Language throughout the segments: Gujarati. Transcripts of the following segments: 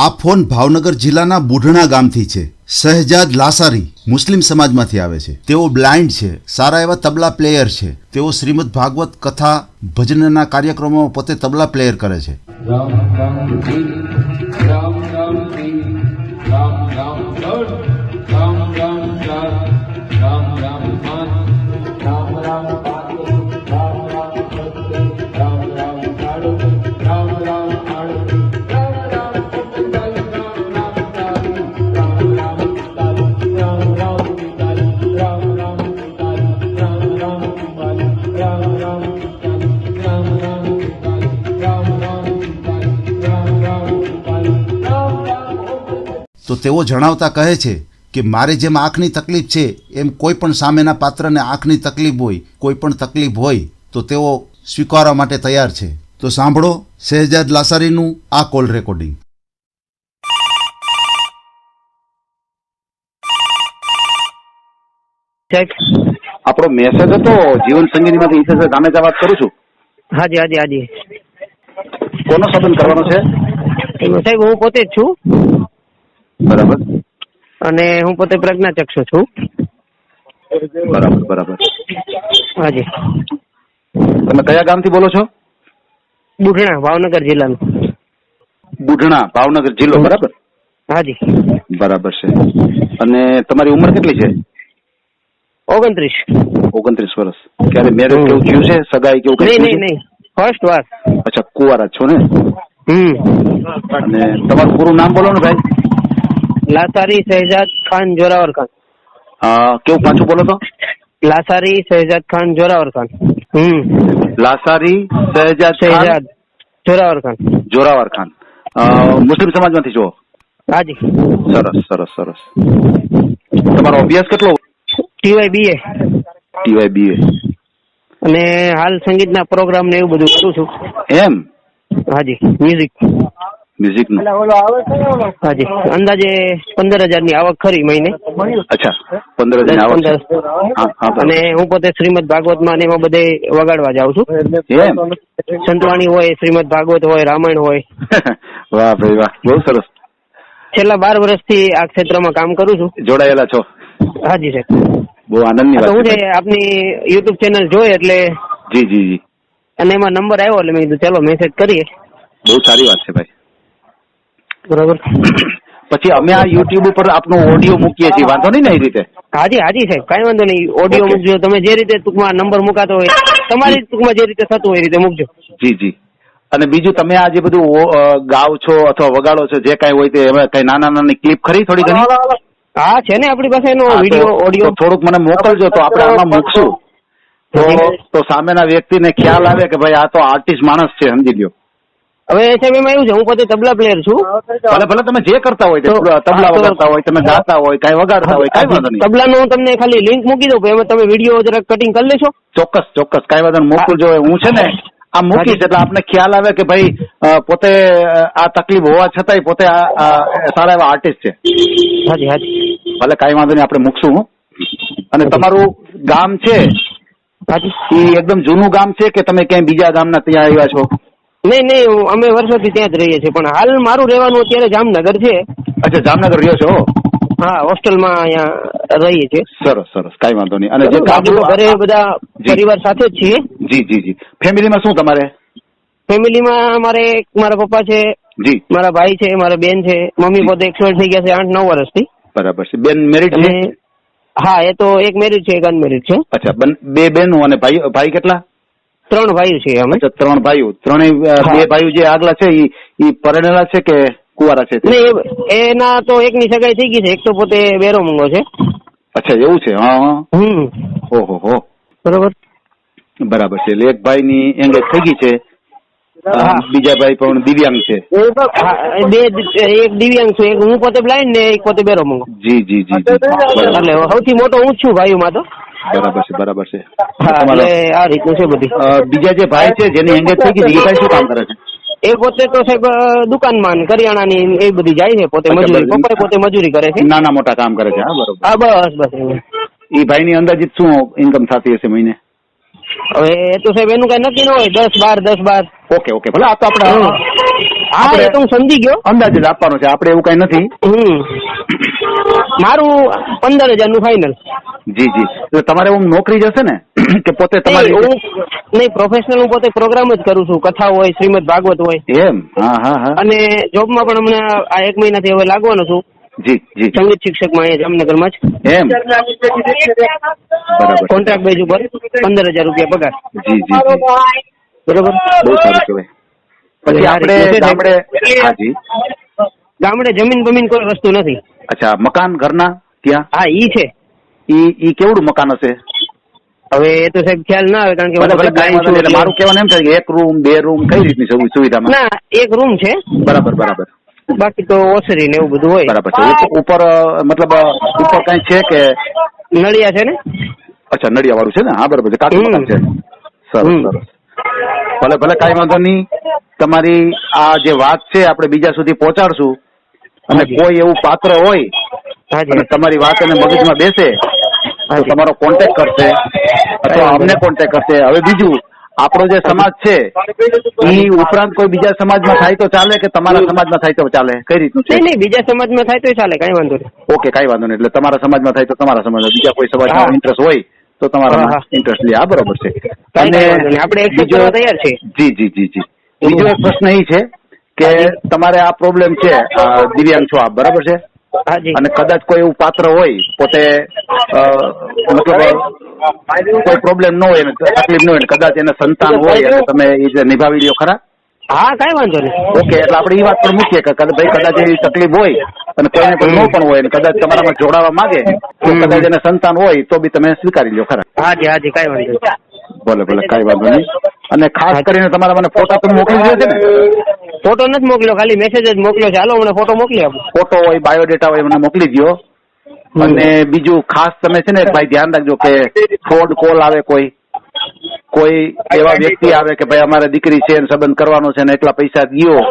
આ ફોન ભાવનગર જિલ્લાના બુઢણા ગામથી છે. શહેજાદ લાસારી મુસ્લિમ સમાજમાંથી આવે છે. તેઓ બ્લાઇન્ડ છે. સારા એવા તબલા પ્લેયર છે. તેઓ શ્રીમદ ભાગવત કથા ભજનના કાર્યક્રમોમાં પોતે તબલા પ્લેયર કરે છે. રામ રામ રામ રામ રામ રામ તેઓ જણાવતા કહે છે કે મારે જેમ આંખની તકલીફ છે એમ કોઈ પણ સામેના પાત્રને આંખની તકલીફ હોય કોઈ પણ તકલીફ હોય તો તેઓ સ્વીકારવા માટે તૈયાર છે. તો સાંભળો શહેજાદ લાસારીનું આ કોલ રેકોર્ડિંગ. આપણો મેસેજ હતો જીવન સંગીતમાંથી ઈશ્વર ગામેચા વાત કરું છું હાજી હાજી હાજી. કોનો સંબંધ કરવાનો છે? સાહેબ હું પોતે જ છું. બરાબર. અને હું પોતે પ્રજ્ઞાચક્ષુ છું. બરાબર બરાબર. હાજી. તમે કયા ગામથી બોલો છો? બુઢણા ભાવનગર જિલ્લાનું. બુઢણા ભાવનગર જિલ્લો બરાબર? હાજી. બરાબર છે. અને તમારી ઉંમર કેટલી છે? ઓગણત્રીસ. ઓગણત્રીસ વર્ષ. ક્યારે મેરેજ કેવું થયું છે? સગાઈ કેવું નહીં નહીં નહીં. ફર્સ્ટ વાર. અચ્છા કુવારા છો ને? હમ. અને તમારું પૂરું નામ બોલો ને ભાઈ. લાસારી શહેજાદ ખાન જોરાવર ખાન કેવું પાછું બોલો તો લાસારી શહેજાદ ખાન જોરાવર ખાન હમ લાસારી શહેજાદ શહેજાદ જોરાવર ખાન જોરાવર ખાન મુસ્લિમ મુસ્લિમ સમાજમાંથી છો હાજી સરસ સરસ સરસ તમારો અભ્યાસ કેટલો ટીવાય બીએ ટીવાય બીએ અને હાલ સંગીતના પ્રોગ્રામ ને એવું બધું કરું છું. એમ હાજી મ્યુઝિક મ્યુઝિકનું હાજી અંદાજે પંદર હજારની આવક ખરી મહિને. અચ્છા. પંદર. હજાર આવક અને હું પોતે શ્રીમદ ભાગવતમાં એમાં બધે વગાડવા જાઉં છું. સંતવાણી હોય શ્રીમદ ભાગવત હોય રામાયણ હોય. વાહ ભાઈ વાહ. બહુ સરસ. છેલ્લા બાર વર્ષથી આ ક્ષેત્રમાં કામ કરું છું. જોડાયેલા છો? હાજી સાહેબ. બહુ આનંદની વાત હું છે છે આપની યુટ્યુબ ચેનલ જોઈ એટલે જી જી જી. અને એમાં નંબર આવ્યો એટલે મેં કીધું ચાલો મેસેજ કરીએ. બહુ સારી વાત છે ભાઈ. બરોબર. પછી અમે આ યુટ્યુબ ઉપર આપનો ઓડિયો મૂકીએ છીએ. વાંધો નહીં ને એ રીતે? હાજી હાજી સાહેબ કઈ વાંધો નહીં. ઓડિયો મૂકજો. તમે જે રીતે ટૂંકમાં નંબર મુકાતો હોય તમારી ટૂંકમાં જે રીતે થતું હોય એ રીતે મૂકજો. જી જી. અને બીજું તમે આ જે બધું ગાવ છો અથવા વગાડો છો જે કાંઈ હોય તે એમાં કઈ નાના નાની ક્લિપ ખરી થોડી ઘણી? હા છે ને આપણી પાસે એનો વીડિયો ઓડિયો થોડુંક મને મોકલજો તો આપણે આમાં મૂકશું. તો તો સામેના વ્યક્તિને ખ્યાલ આવે કે ભાઈ આ તો આર્ટિસ્ટ માણસ છે સમજી લ્યો. હવે સાહેબ એમાં એવું છે હું પોતે તબલા પ્લેયર છું. ભલે ભલે તમે જે કરતા હોય તબલા વગાડતા હોય તમે ગાતા હોય કઈ વગાડતા હોય કઈ વાંધો નહીં. તબલાનું હું તમને ખાલી લિંક મૂકી દઉં એમાં તમે વીડિયો જરાક કટિંગ કરી લેશો. ચોક્કસ ચોક્કસ કઈ વાંધો મોકલજો હું છે ને આ મૂકીશ એટલે આપને ખ્યાલ આવે કે ભાઈ પોતે આ તકલીફ હોવા છતાંય પોતે આ આ સારા એવા આર્ટિસ્ટ છે. હાજી હાજી. ભલે કઈ વાંધો નહીં આપણે મૂકશું હો. અને તમારું ગામ છે? એ એકદમ જૂનું ગામ છે કે તમે ક્યાંય બીજા ગામના ત્યાં આવ્યા છો? નહીં નહીં અમે વર્ષોથી ત્યાં જ રહીએ છીએ પણ હાલ મારું રહેવાનું અત્યારે જામનગર છે. અચ્છા જામનગર રહ્યો છો? હા હોસ્ટેલમાં અહીંયા રહીએ છીએ. સરસ સરસ કાંઈ વાંધો નહીં. અને જે ઘરે બધા પરિવાર સાથે જ છીએ. જી જી જી. ફેમિલીમાં શું તમારે? ફેમિલીમાં મારે મારા પપ્પા છે જી. મારા ભાઈ છે મારા બેન છે. મમ્મી પોતે એક્સપાયર થઈ ગયા છે આઠ નવ વર્ષથી. બરાબર છે. બેન મેરિડ છે? હા એ તો એક મેરિડ છે એક અનમેરિડ છે. અચ્છા બે બેન અને ભાઈ ભાઈ કેટલા? ત્રણ ભાઈઓ છે અમે. અચ્છા ત્રણ ભાઈઓ. ત્રણેય બે ભાઈઓ જે આગલા છે ઈ ઈ પરણેલા છે કે કુવારા છે નહીં એના તો એકની સગાઈ થઈ ગઈ છે. એક તો પોતે બેરો મૂંગો છે. અચ્છા એવું છે? હા હમ. ઓહો હો. બરોબર. બરાબર છે. એટલે એક ભાઈ ની એંગેજ થઈ ગઈ છે. હા. બીજા ભાઈ પણ દિવ્યાંગ છે. બે એક દિવ્યાંગ છું એક હું પોતે બ્લાઇન્ડ ને એક પોતે બેરો મૂંગો. જી જી જી એટલે સૌથી મોટો હું છું ભાઈઓમાં તો. બરાબર છે બરાબર છે. આ રીતનું છે બધી. બીજા જે ભાઈ છે જેની એંગેજ થઈ ગઈ એ ભાઈ શું કામ કરે છે? એ પોતે તો સાહેબ દુકાનમાં કરિયાણા કરિયાણાની એ બધી જાય છે પોતે મજૂરી પપ્પા પોતે મજૂરી કરે છે. નાના મોટા કામ કરે છે હા બરોબર. હા બસ બસ એ ભાઈ ની અંદાજિત શું ઇન્કમ થતી હશે મહિને? હવે એ તો સાહેબ એનું કઈ નક્કી ન હોય દસ બાર દસ બાર. ઓકે ઓકે ભલે આ તો આપણે આપણે એ તો હું સમજી ગયો. અંદાજ જ આપવાનો છે આપણે એવું કઈ નથી. હમ. મારું પંદર હજારનું ફાઇનલ જી જી. એટલે તમારે એમ નોકરી જશે ને? કે પોતે તમારી હું નહીં પ્રોફેશનલ હું પોતે પ્રોગ્રામ જ કરું છું. કથા હોય શ્રીમદ ભાગવત હોય. એમ? હા હા હા. અને જોબમાં પણ હમણાં આ એક મહિનાથી હવે લાગવાનો છું. જી જી સંગીત શિક્ષકમાં અહીંયા જામનગરમાં જ. એમ? બરાબર. કોન્ટ્રાક્ટ બેઝ ઉપર પંદર હજાર રૂપિયા પગાર. જી જી બરોબર? બહુ સારું કહેવાય. પછી આપણે ગામડે હા જી. ગામડે જમીન બમીન કોઈ વસ્તુ નથી. અચ્છા મકાન ઘરના ત્યાં? હા ઈ છે. ઈ ઈ કેવડું મકાન હશે? હવે એ તો સાહેબ ખ્યાલ ના આવે કારણ કે. એટલે મારું કહેવાનું એમ થાય કે એક રૂમ બે રૂમ કઈ રીતની સુવિ- સુવિધામાં? ના એક રૂમ છે. બરાબર બરાબર. બાકી તો ઓસરી ને એવું બધું હોય. બરાબર છે. ઉપર મતલબ ઉપર કઈ છે કે નળિયા છે ને? અચ્છા નળિયા વાળું છે ને? હા બરાબર છે. કાચું મકાન છે. સરસ સરસ. ભલે ભલે કાંઈ વાંધો નહીં. તમારી આ જે વાત છે આપણે બીજા સુધી પહોંચાડશું. અને કોઈ એવું પાત્ર હોય અને તમારી વાત એને મગજમાં બેસે તો તમારો કોન્ટેક્ટ કરશે. અથવા અમને. કોન્ટેક્ટ કરશે. હવે બીજું આપણો જે સમાજ છે એ ઉપરાંત કોઈ બીજા સમાજમાં થાય તો ચાલે કે તમારા સમાજમાં થાય તો ચાલે? કઈ રીતનું નહીં નહીં બીજા સમાજમાં થાય તો ચાલે કઈ વાંધો નહીં. ઓકે કઈ વાંધો નહીં. એટલે તમારા સમાજમાં થાય તો તમારા સમાજમાં. બીજા કોઈ સમાજમાં. ઇન્ટરેસ્ટ હોય તો તમારા ઇન્ટરેસ્ટ લે. આ બરોબર છે. અને આપણે એક બીજો- તૈયાર છે જી જી જી જી. બીજો એક પ્રશ્ન એ છે કે તમારે આ પ્રોબ્લેમ છે. દિવ્યાંગ છો આપ. બરાબર છે? અને કદાચ કોઈ એવું પાત્ર હોય પોતે મતલબ કોઈ પ્રોબ્લેમ ન હોય તકલીફ ન હોય કદાચ એને સંતાન હોય અને તમે એ જે નિભાવી લ્યો ખરા? હા કઈ વાંધો નહીં. ઓકે એટલે આપણે એ વાત પણ મૂકીએ કે ભાઈ કદાચ એવી તકલીફ હોય અને કોઈને કોઈ ન પણ હોય અને કદાચ તમારામાં જોડાવા માંગે તો કદાચ એને સંતાન હોય તો બી તમે સ્વીકારી લો ખરા. હાજી હાજી કઈ વાંધો નહીં. ભલે ભલે કઈ વાંધો નહીં. અને ખાસ કરીને તમારા મને ફોટા પણ મોકલી દો છે ને. ફોટો નથી મોકલ્યો ખાલી મેસેજ જ મોકલ્યો છે. હાલો મને ફોટો મોકલી આપો. ફોટો હોય બાયોડેટા હોય મને મોકલી દો અને બીજું ખાસ તમે છે ને ભાઈ ધ્યાન રાખજો કે ફ્રોડ કોલ આવે કોઈ. કોઈ એવા વ્યક્તિ આવે કે ભાઈ અમારે દીકરી છે સંબંધ કરવાનો છે ને એટલા પૈસા ગયો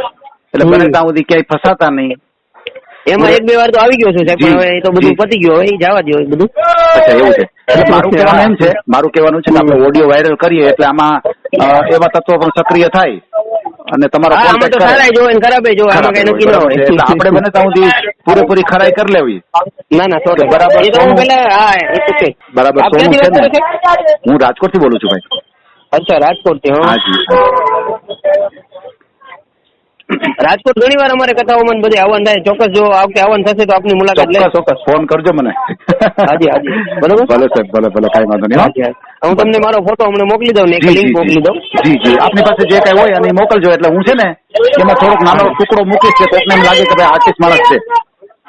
એટલે. બને ત્યાં સુધી ક્યાંય ફસાતા નહીં. એમાં એક બે વાર તો આવી ગયો છે સાહેબ પણ હવે એ તો બધું પતી ગયો હવે એ જવા દો બધું. અચ્છા એવું છે. એટલે મારું કહેવાનું એમ છે મારું કહેવાનું છે કે આપણે ઓડિયો વાયરલ કરીએ એટલે આમાં એવા તત્વો પણ સક્રિય થાય. અને તમારો કરે. સારા જોવે ને ખરાબ જોવે આમાં કઈ નક્કી ન હોય. એટલે આપણે બને ત્યાં સુધી પૂરેપૂરી ખરાઈ કરી લેવી. ના ના સોરી બરાબર એ તો હું પેલા હા એ તો છે. બરાબર સોનું છે ને? હું રાજકોટથી બોલું છું ભાઈ. અચ્છા રાજકોટથી હા હાજી રાજકોટ ઘણી વાર અમારે કથાઓમાં બધે આવવાનું થાય. ચોક્કસ જો આ વખતે થશે તો આપની મુલાકાત લઈ ચોક્કસ. ફોન કરજો મને. હાજી, હાજી. બરોબર? ભલે સાહેબ ભલે ભલે કાંઈ વાંધો નહીં હો. તમને મારો ફોટો હમણાં મોકલી દઉં ને એક લિંક મોકલી દઉં. જી જી. જી આપની પાસે જે કઈ હોય અને મોકલજો. એટલે હું છે ને એમાં થોડોક નાનો ટુકડો મૂકીશ કે કોકને એમ લાગે કે ભાઈ આર્ટિસ્ટ માણસ છે.